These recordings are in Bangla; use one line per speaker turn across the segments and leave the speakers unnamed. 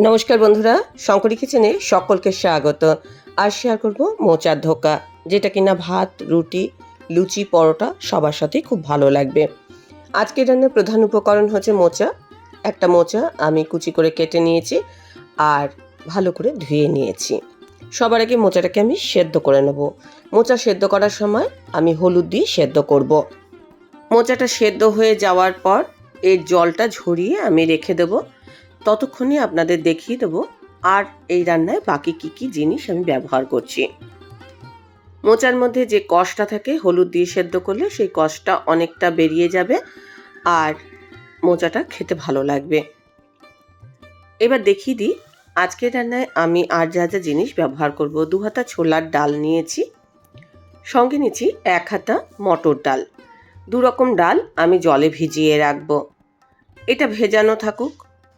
নমস্কার বন্ধুরা, শঙ্করী কিচেনে সকলকে স্বাগত। আর শেয়ার করব মোচার ধোকা, যেটা কিনা ভাত, রুটি, লুচি, পরোটা সবার সাথেই খুব ভালো লাগবে। আজকের রান্নার প্রধান উপকরণ হচ্ছে মোচা। একটা মোচা আমি কুচি করে কেটে নিয়েছি আর ভালো করে ধুয়ে নিয়েছি। সবার আগে মোচাটাকে আমি সেদ্ধ করে নেব। মোচা সেদ্ধ করার সময় আমি হলুদ দিয়ে সেদ্ধ করব। মোচাটা সেদ্ধ হয়ে যাওয়ার পর এর জলটা ঝরিয়ে আমি রেখে দেবো। ততক্ষণে আপনাদের দেখিয়ে দেবো আর এই রান্নায় বাকি কি কি জিনিস আমি ব্যবহার করছি। মোচার মধ্যে যে কষটা থাকে, হলুদ দিয়ে সেদ্ধ করলে সেই কষটা অনেকটা বেরিয়ে যাবে আর মোচাটা খেতে ভালো লাগবে। এবার দেখিয়ে দিই, আজকের রান্নায় আমি আর যা যা জিনিস ব্যবহার করব। দু হাতা ছোলার ডাল নিয়েছি, সঙ্গে নিয়েছি এক হাতা মটর ডাল। দু রকম ডাল আমি জলে ভিজিয়ে রাখব। এটা ভেজানো থাকুক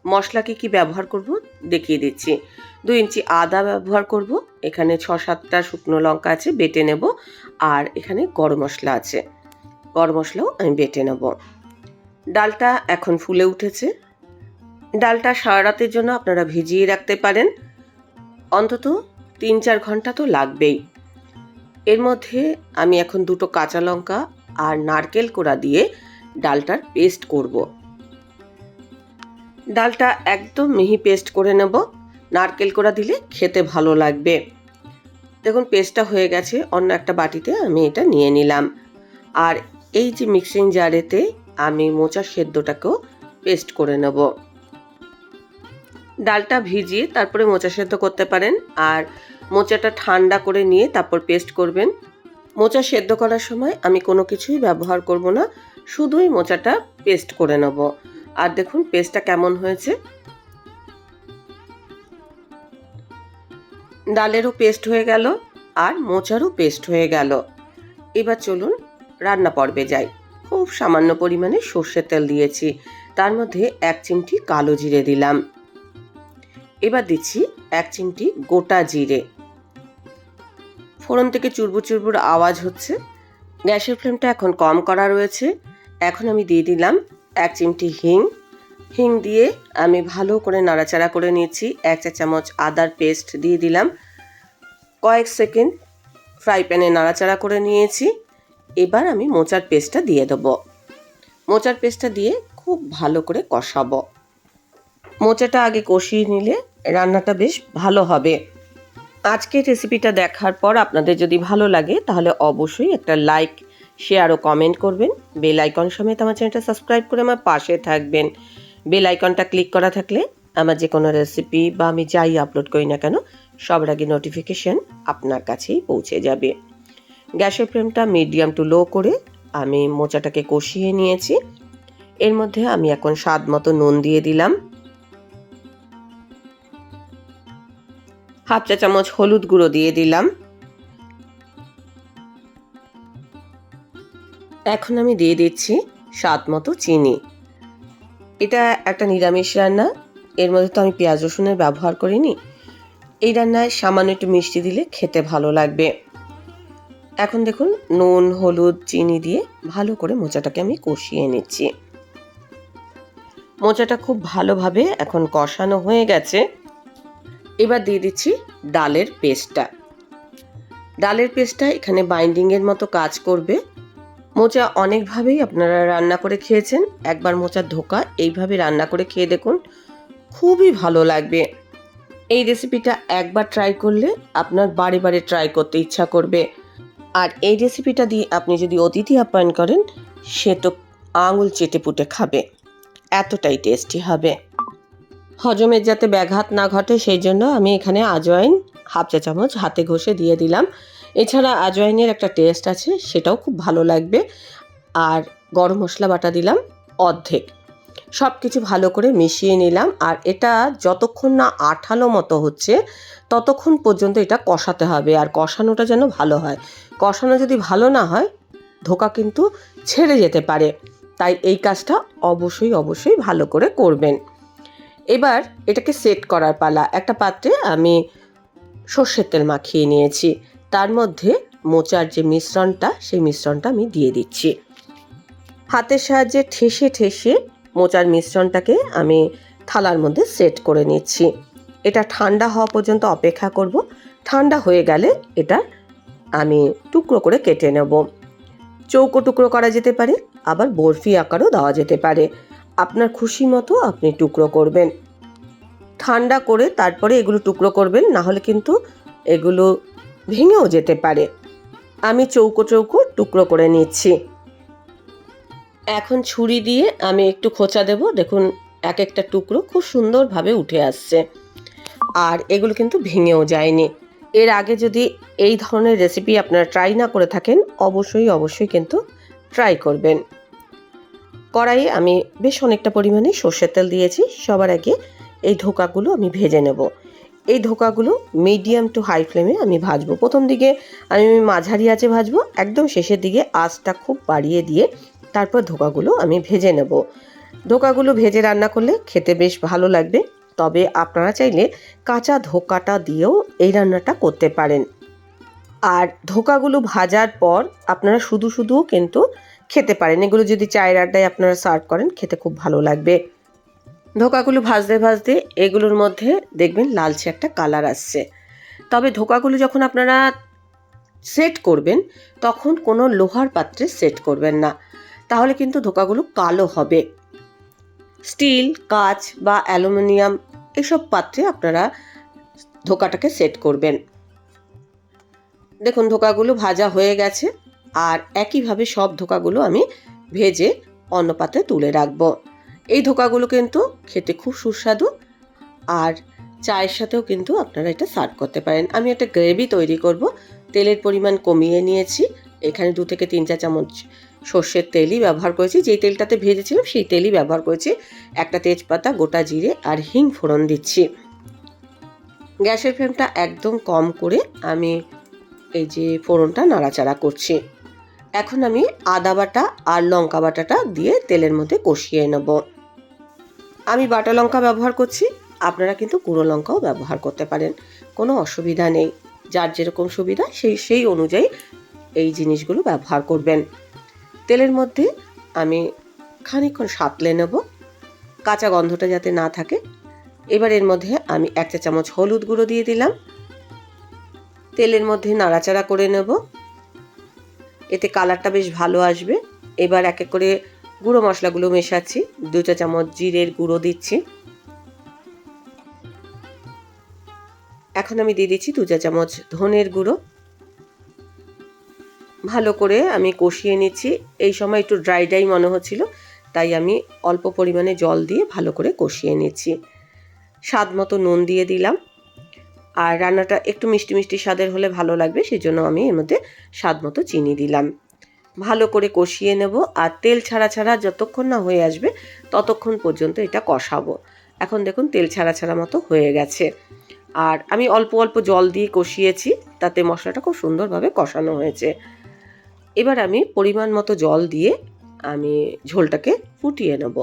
মশলা কি কি ব্যবহার করব? দেখিয়ে দিচ্ছি। দু ইঞ্চি আদা ব্যবহার করব। এখানে ছ সাতটা শুকনো লঙ্কা আছে, বেটে নেব। আর এখানে গরম মশলা আছে। গরম মশলাও আমি বেটে নেব। ডালটা এখন ফুলে উঠেছে। ডালটা সারা রাতের জন্য আপনারা ভিজিয়ে রাখতে পারেন। অন্তত তিন চার ঘণ্টা তো লাগবেই। এর মধ্যে আমি এখন দুটো কাঁচা লঙ্কা আর নারকেল কোড়া দিয়ে ডালটার পেস্ট করব। ডালটা একদম মিহি পেস্ট করে নেব। নারকেল কোড়া দিলে খেতে ভালো লাগবে। দেখুন, পেস্টটা হয়ে গেছে। অন্য একটা বাটিতে আমি এটা নিয়ে নিলাম। আর এই যে মিক্সিং জারেতে আমি মোচা সেদ্ধটাকেও পেস্ট করে নেব। ডালটা ভিজিয়ে তারপরে মোচা সেদ্ধ করতে পারেন। আর মোচাটা ঠান্ডা করে নিয়ে তারপর পেস্ট করবেন। মোচা সেদ্ধ করার সময় আমি কোনো কিছুই ব্যবহার করব না। শুধুই মোচাটা পেস্ট করে নেব। আর দেখুন পেস্টটা কেমন হয়েছে। ডালেরও পেস্ট হয়ে গেল আর মোচারও পেস্ট হয়ে গেল। এবার চলুন রান্না পর্বে যাই। খুব সামান্য পরিমাণে সর্ষের তেল দিয়েছি। তার মধ্যে এক চিমটি কালো জিরে দিলাম। এবার দিচ্ছি এক চিমটি গোটা জিরে। ফোড়ন থেকে চুরবুর চুরবুর আওয়াজ হচ্ছে। গ্যাসের ফ্লেমটা এখন কম করা রয়েছে। এখন আমি দিয়ে দিলাম এক চিমটি হিং। হিং দিয়ে আমি ভালো করে নাড়াচাড়া করে নিয়েছি। এক চা চামচ আদার পেস্ট দিয়ে দিলাম। কয়েক সেকেন্ড ফ্রাই প্যানে নাড়াচাড়া করে নিয়েছি। এবার আমি মোচার পেস্টটা দিয়ে দেবো। মোচার পেস্টটা দিয়ে খুব ভালো করে কষাবো। মোচাটা আগে কষিয়ে নিলে রান্নাটা বেশ ভালো হবে। আজকের রেসিপিটা দেখার পর আপনাদের যদি ভালো লাগে তাহলে অবশ্যই একটা লাইক শেয়ার ও কমেন্ট করবেন। বেল আইকন সমেত আমার চ্যানেলটা সাবস্ক্রাইব করে আমার পাশে থাকবেন। বেল আইকনটা ক্লিক করা থাকলে আমার যে কোনো রেসিপি বা আমি যাই আপলোড করি না কেন, সবার আগে নোটিফিকেশন আপনার কাছেই পৌঁছে যাবে। গ্যাসের ফ্লেমটা মিডিয়াম টু লো করে আমি মোচাটাকে কষিয়ে নিয়েছি। এর মধ্যে আমি এখন স্বাদ মতো নুন দিয়ে দিলাম। হাফ চা চামচ হলুদ গুঁড়ো দিয়ে দিলাম। এখন আমি দিয়ে দিচ্ছি স্বাদ মতো চিনি। এটা একটা নিরামিষ রান্না, এর মধ্যে তো আমি পেঁয়াজ রসুনের ব্যবহার করিনি। এই রান্নায় সামান্য একটু মিষ্টি দিলে খেতে ভালো লাগবে। এখন দেখুন, নুন, হলুদ, চিনি দিয়ে ভালো করে মোচাটাকে আমি কষিয়ে নিচ্ছি। মোচাটা খুব ভালোভাবে এখন কষানো হয়ে গেছে। এবার দিয়ে দিচ্ছি ডালের পেস্টটা। ডালের পেস্টটা এখানে বাইন্ডিংয়ের মতো কাজ করবে। মোচা অনেকভাবেই আপনারা রান্না করে খেয়েছেন। একবার মোচার ধোকা, এইভাবে রান্না করে খেয়ে দেখুন, খুবই ভালো লাগবে। এই রেসিপিটা একবার ট্রাই করলে আপনার বারে বারে ট্রাই করতে ইচ্ছা করবে। আর এই রেসিপিটা দিয়ে আপনি যদি অতিথি আপ্যায়ন করেন, সে তো আঙুল চেটে পুটে খাবে। এতটাই টেস্টি হবে। হজমের যাতে ব্যাঘাত না ঘটে, সেই জন্য আমি এখানে আজওয়াইন হাফ চা চামচ হাতে ঘষে দিয়ে দিলাম। এছাড়া আজওয়াইনের একটা টেস্ট আছে, সেটাও খুব ভালো লাগবে। আর গরম মশলা বাটা দিলাম অর্ধেক। সব কিছু ভালো করে মিশিয়ে নিলাম, আর এটা যতক্ষণ না আঠালো মতো হচ্ছে, ততক্ষণ পর্যন্ত এটা কষাতে হবে, আর কষানোটা যেন ভালো হয়। কষানো যদি ভালো না হয়, ধোকা কিন্তু ছেড়ে যেতে পারে। তাই এই কাজটা অবশ্যই অবশ্যই ভালো করে করবেন। এবার এটাকে সেট করার পালা। একটা পাত্রে আমি সর্ষের তেল মাখিয়ে নিয়েছি। তার মধ্যে মোচার যে মিশ্রণটা, সেই মিশ্রণটা আমি দিয়ে দিচ্ছি। হাতের সাহায্যে ঠেসে ঠেসে মোচার মিশ্রণটাকে আমি থালার মধ্যে সেট করে নিচ্ছি। এটা ঠান্ডা হওয়া পর্যন্ত অপেক্ষা করব। ঠান্ডা হয়ে গেলে এটা আমি টুকরো করে কেটে নেব। চৌকো টুকরো করা যেতে পারে, আবার বরফি আকারও দেওয়া যেতে পারে। আপনার খুশি মতো আপনি টুকরো করবেন। ঠান্ডা করে তারপরে এগুলো টুকরো করবেন না হলে কিন্তু এগুলো ভেঙেও যেতে পারে। আমি চৌকো চৌকো টুকরো করে নিচ্ছি। এখন ছুরি দিয়ে আমি একটু খোঁচা দেব। দেখুন এক একটা টুকরো খুব সুন্দরভাবে উঠে আসছে। আর এগুলো কিন্তু ভেঙেও যায়নি। এর আগে যদি এই ধরনের রেসিপি আপনারা ট্রাই না করে থাকেন, অবশ্যই অবশ্যই কিন্তু ট্রাই করবেন। কড়াইয়ে আমি বেশ অনেকটা পরিমাণে সর্ষের তেল দিয়েছি। সবার আগে এই ধোকাগুলো আমি ভেজে নেব। এই ধোকাগুলো মিডিয়াম টু হাই ফ্লেমে আমি ভাজবো। প্রথম দিকে আমি মাঝারি আঁচে ভাজবো, একদম শেষের দিকে আঁচটা খুব বাড়িয়ে দিয়ে তারপর ধোকাগুলো আমি ভেজে নেব। ধোকাগুলো ভেজে রান্না করলে খেতে বেশ ভালো লাগবে, তবে আপনারা চাইলে কাঁচা ধোকাটা দিয়েও এই রান্নাটা করতে পারেন। আর ধোকাগুলো ভাজার পর আপনারা শুধু শুধুও কিন্তু খেতে পারেন। এগুলো যদি চায়ের আড্ডায় আপনারা সার্ভ করেন, খেতে খুব ভালো লাগবে। ধোকাগুলো ভাজতে ভাজতে এগুলোর মধ্যে দেখবেন লালচে একটা কালার আসছে। তবে ধোকাগুলো যখন আপনারা সেট করবেন, তখন কোনো লোহার পাত্রে সেট করবেন না। তাহলে কিন্তু ধোকাগুলো কালো হবে। স্টিল, কাঁচ বা অ্যালুমিনিয়াম এসব পাত্রে আপনারা ধোকাটাকে সেট করবেন। দেখুন, ধোকাগুলো ভাজা হয়ে গেছে। আর একইভাবে সব ধোকাগুলো আমি ভেজে অন্য পাত্রে তুলে রাখব। এই ধোকাগুলো কিন্তু খেতে খুব সুস্বাদু আর চায়ের সাথেও কিন্তু আপনারা এটা সার্ভ করতে পারেন। আমি একটা গ্রেভি তৈরি করব। তেলের পরিমাণ কমিয়ে নিয়েছি। এখানে দু থেকে তিন চা চামচ সর্ষের তেলই ব্যবহার করেছি। যেই তেলটাতে ভেজেছিলাম সেই তেলই ব্যবহার করেছি। একটা তেজপাতা, গোটা জিরে আর হিং ফোড়ন দিচ্ছি। গ্যাসের ফ্লেমটা একদম কম করে আমি এই যে ফোড়নটা নাড়াচাড়া করছি। এখন আমি আদা বাটা আর লঙ্কা বাটাটা দিয়ে তেলের মধ্যে কষিয়ে নেব। আমি বাটা লঙ্কা ব্যবহার করছি, আপনারা কিন্তু গুঁড়ো লঙ্কাও ব্যবহার করতে পারেন, কোনো অসুবিধা নেই। যার যেরকম সুবিধা, সেই সেই অনুযায়ী এই জিনিসগুলো ব্যবহার করবেন। তেলের মধ্যে আমি খানিকক্ষণ সাঁতলে নেব, কাঁচা গন্ধটা যাতে না থাকে। এবার এর মধ্যে আমি এক চা চামচ হলুদ গুঁড়ো দিয়ে দিলাম। তেলের মধ্যে নাড়াচাড়া করে নেব। এতে কালারটা বেশ ভালো আসবে। এবার এক এক করে গুঁড়ো মশলাগুলো মেশাচ্ছি। দু চা চামচ জিরের গুঁড়ো দিচ্ছি। এখন আমি দিয়ে দিচ্ছি দু চা চামচ ধনের গুঁড়ো। ভালো করে আমি কষিয়ে নিচ্ছি। এই সময় একটু ড্রাই ড্রাই মনে হচ্ছিল, তাই আমি অল্প পরিমাণে জল দিয়ে ভালো করে কষিয়ে নিচ্ছি। স্বাদ মতো নুন দিয়ে দিলাম। আর রান্নাটা একটু মিষ্টি মিষ্টি স্বাদের হলে ভালো লাগবে, সেজন্য আমি এর মধ্যে স্বাদ মতো চিনি দিলাম। ভালো করে কষিয়ে নেব আর তেল ছাড়া ছাড়া যতক্ষণ না হয়ে আসবে ততক্ষণ পর্যন্ত এটা কষাবো। এখন দেখুন তেল ছাড়া ছাড়া মতো হয়ে গেছে। আর আমি অল্প অল্প জল দিয়ে কষিয়েছি, তাতে মশলাটা খুব সুন্দরভাবে কষানো হয়েছে। এবার আমি পরিমাণ মতো জল দিয়ে আমি ঝোলটাকে ফুটিয়ে নেব।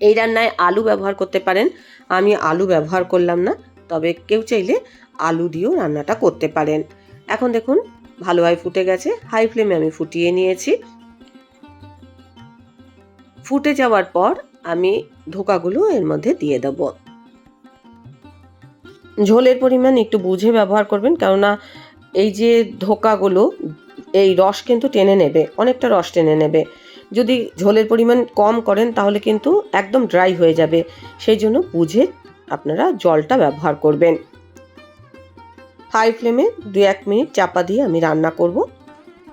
এই রান্নায় আলু ব্যবহার করতে পারেন, আমি আলু ব্যবহার করলাম না, তবে কেউ চাইলে আলু দিয়েও রান্নাটা করতে পারেন। এখন দেখুন ভালোভাবে ফুটে গেছে হাই ফ্লেমে আমি ফুটিয়ে নিয়েছি। ফুটে যাওয়ার পর আমি ধোকাগুলো এর মধ্যে দিয়ে দেব। ঝোলের পরিমাণ একটু বুঝে ব্যবহার করবেন, কেননা এই যে ধোকাগুলো, এই রস কিন্তু টেনে নেবে, অনেকটা রস টেনে নেবে। যদি ঝোলের পরিমাণ কম করেন, তাহলে কিন্তু একদম ড্রাই হয়ে যাবে। সেই জন্য বুঝে আপনারা জলটা ব্যবহার করবেন। হাই ফ্লেমে দু এক মিনিট চাপা দিয়ে আমি রান্না করব।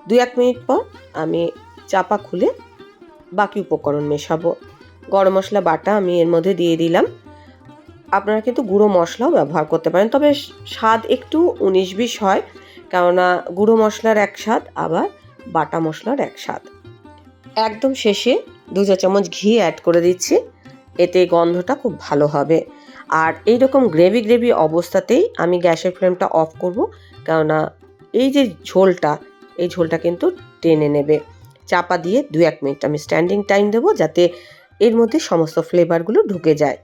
দু এক মিনিট পর আমি চাপা খুলে বাকি উপকরণ মেশাবো। গরম মশলা বাটা আমি এর মধ্যে দিয়ে দিলাম। আপনারা কিন্তু গুঁড়ো মশলাও ব্যবহার করতে পারেন, তবে স্বাদ একটু উনিশ বিশ হয়, কেননা গুঁড়ো মশলার এক স্বাদ, আবার বাটা মশলার এক স্বাদ। একদম শেষে দু চা চামচ ঘি অ্যাড করে দিচ্ছি, এতে গন্ধটা খুব ভালো হবে। আর এই রকম গ্রেভি গ্রেভি অবস্থাতেই আমি গ্যাসের ফ্লেমটা অফ করব, কেননা এই যে ঝোলটা, এই ঝোলটা কিন্তু টেনে নেবে। চাপা দিয়ে দু এক মিনিট আমি স্ট্যান্ডিং টাইম দেবো যাতে এর মধ্যে সমস্ত ফ্লেভারগুলো ঢুকে যায়।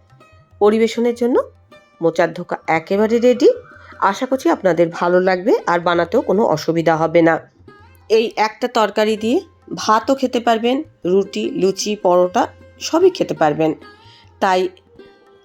পরিবেশনের জন্য মোচার ধোকা একেবারে রেডি আশা করছি আপনাদের ভালো লাগবে, আর বানাতেও কোনো অসুবিধা হবে না। এই একটা তরকারি দিয়ে ভাতও খেতে পারবেন, রুটি, লুচি, পরোটা সবই খেতে পারবেন। তাই